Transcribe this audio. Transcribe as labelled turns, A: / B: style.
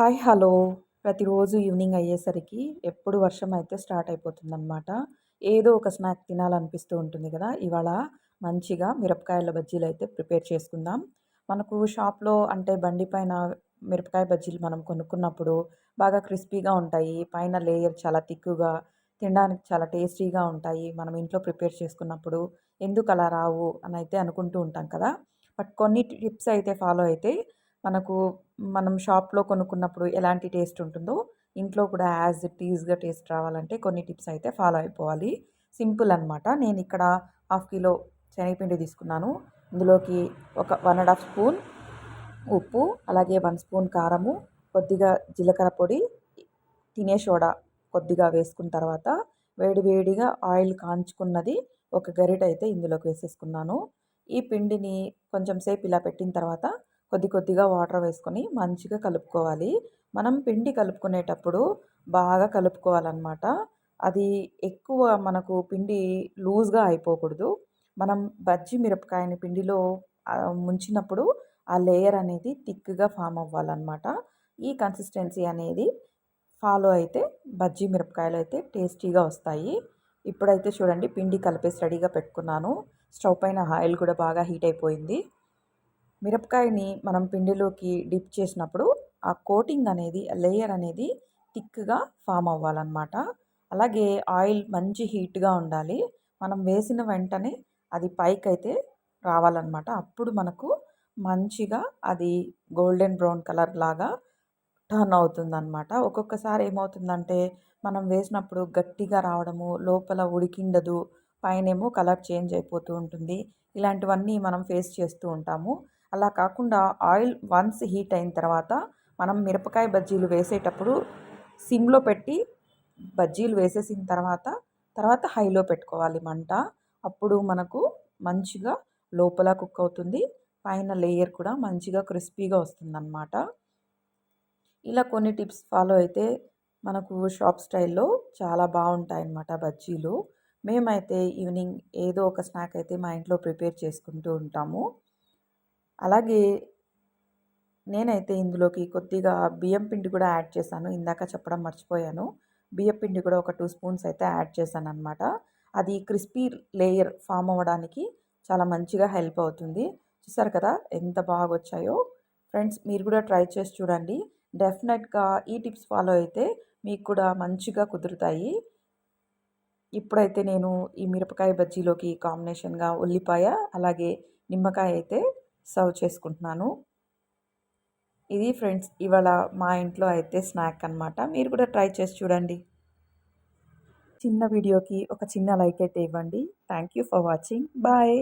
A: Hi hello. ప్రతిరోజు evening అయ్యేసరికి ఎప్పుడు వర్షం అయితే స్టార్ట్ అయిపోతుందన్నమాట. ఏదో ఒక స్నాక్ తినాలనిపిస్తూ ఉంటుంది కదా. ఇవాళ మంచిగా మిరపకాయల బజ్జీలు అయితే ప్రిపేర్ చేసుకుందాం. మనకు షాప్లో అంటే బండి పైన మిరపకాయ బజ్జీలు మనం కొనుక్కున్నప్పుడు బాగా క్రిస్పీగా ఉంటాయి. పైన లేయర్ చాలా తిక్కుగా తినడానికి చాలా టేస్టీగా ఉంటాయి. మనం ఇంట్లో ప్రిపేర్ చేసుకున్నప్పుడు ఎందుకు అలా రావు అని అయితే అనుకుంటూ ఉంటాం కదా. బట్ కొన్ని టిప్స్ అయితే ఫాలో అయితే మనకు మనం షాప్లో కొనుక్కున్నప్పుడు ఎలాంటి టేస్ట్ ఉంటుందో ఇంట్లో కూడా యాజ్ ఇట్ ఈజ్గా టేస్ట్ రావాలంటే కొన్ని టిప్స్ అయితే ఫాలో అయిపోవాలి. సింపుల్ అనమాట నేను ఇక్కడ హాఫ్ కిలో శనగపిండి తీసుకున్నాను. ఇందులోకి ఒక వన్ అండ్ హాఫ్ స్పూన్ ఉప్పు అలాగే వన్ స్పూన్ కారము కొద్దిగా జీలకర్ర పొడి తినే సోడా కొద్దిగా వేసుకున్న తర్వాత వేడి వేడిగా ఆయిల్ కాంచుకున్నది ఒక గరిట అయితే ఇందులోకి వేసేసుకున్నాను. ఈ పిండిని కొంచెం సేపు ఇలా పెట్టిన తర్వాత కొద్ది కొద్దిగా వాటర్ వేసుకొని మంచిగా కలుపుకోవాలి. మనం పిండి కలుపుకునేటప్పుడు బాగా కలుపుకోవాలన్నమాట. అది ఎక్కువ మనకు పిండి లూజ్గా అయిపోకూడదు. మనం బజ్జి మిరపకాయని పిండిలో ముంచినప్పుడు ఆ లేయర్ అనేది థిక్గా ఫామ్ అవ్వాలన్నమాట. ఈ కన్సిస్టెన్సీ అనేది ఫాలో అయితే బజ్జీ మిరపకాయలు అయితే టేస్టీగా వస్తాయి. ఇప్పుడైతే చూడండి పిండి కలిపేసి రెడీగా పెట్టుకున్నాను. స్టవ్ పైన ఆయిల్ కూడా బాగా హీట్ అయిపోయింది. మిరపకాయని మనం పిండిలోకి డిప్ చేసినప్పుడు ఆ కోటింగ్ అనేది లేయర్ అనేది థిక్గా ఫామ్ అవ్వాలన్నమాట. అలాగే ఆయిల్ మంచి హీట్గా ఉండాలి. మనం వేసిన వెంటనే అది పైకి అయితే రావాలన్నమాట. అప్పుడు మనకు మంచిగా అది గోల్డెన్ బ్రౌన్ కలర్ లాగా టర్న్ అవుతుందన్నమాట. ఒక్కొక్కసారి ఏమవుతుందంటే మనం వేసినప్పుడు గట్టిగా రావడము లోపల ఉడికిండదు పైనేమో కలర్ చేంజ్ అయిపోతూ ఉంటుంది. ఇలాంటివన్నీ మనం ఫేస్ చేస్తూ ఉంటాము. అలా కాకుండా ఆయిల్ వన్స్ హీట్ అయిన తర్వాత మనం మిరపకాయ బజ్జీలు వేసేటప్పుడు సిమ్లో పెట్టి బజ్జీలు వేసేసిన తర్వాత తర్వాత హైలో పెట్టుకోవాలి మంట. అప్పుడు మనకు మంచిగా లోపల కుక్ అవుతుంది. పైన లేయర్ కూడా మంచిగా క్రిస్పీగా వస్తుందన్నమాట. ఇలా కొన్ని టిప్స్ ఫాలో అయితే మనకు షాప్ స్టైల్లో చాలా బాగుంటాయి అన్నమాట బజ్జీలు. మేమైతే ఈవినింగ్ ఏదో ఒక స్నాక్ అయితే మా ఇంట్లో ప్రిపేర్ చేసుకుంటూ ఉంటాము. అలాగే నేనైతే ఇందులోకి కొద్దిగా బియ్యం పిండి కూడా యాడ్ చేశాను. ఇందాక చెప్పడం మర్చిపోయాను. బియ్యం పిండి కూడా ఒక టూ స్పూన్స్ అయితే యాడ్ చేశాను అనమాట అది క్రిస్పీ లేయర్ ఫామ్ అవ్వడానికి చాలా మంచిగా హెల్ప్ అవుతుంది. చూసారు కదా ఎంత బాగా వచ్చాయో. ఫ్రెండ్స్ మీరు కూడా ట్రై చేసి చూడండి. డెఫినెట్గా ఈ టిప్స్ ఫాలో అయితే మీకు కూడా మంచిగా కుదురుతాయి. ఇప్పుడైతే నేను ఈ మిరపకాయ బజ్జీలోకి కాంబినేషన్గా ఉల్లిపాయ అలాగే నిమ్మకాయ అయితే సర్వ్ చేసుకుంటున్నాను. ఇది ఫ్రెండ్స్ ఇవాళ మా ఇంట్లో అయితే స్నాక్ అనమాట మీరు కూడా ట్రై చేసి చూడండి. చిన్న వీడియోకి ఒక చిన్న లైక్ అయితే ఇవ్వండి. Thank you for watching. Bye.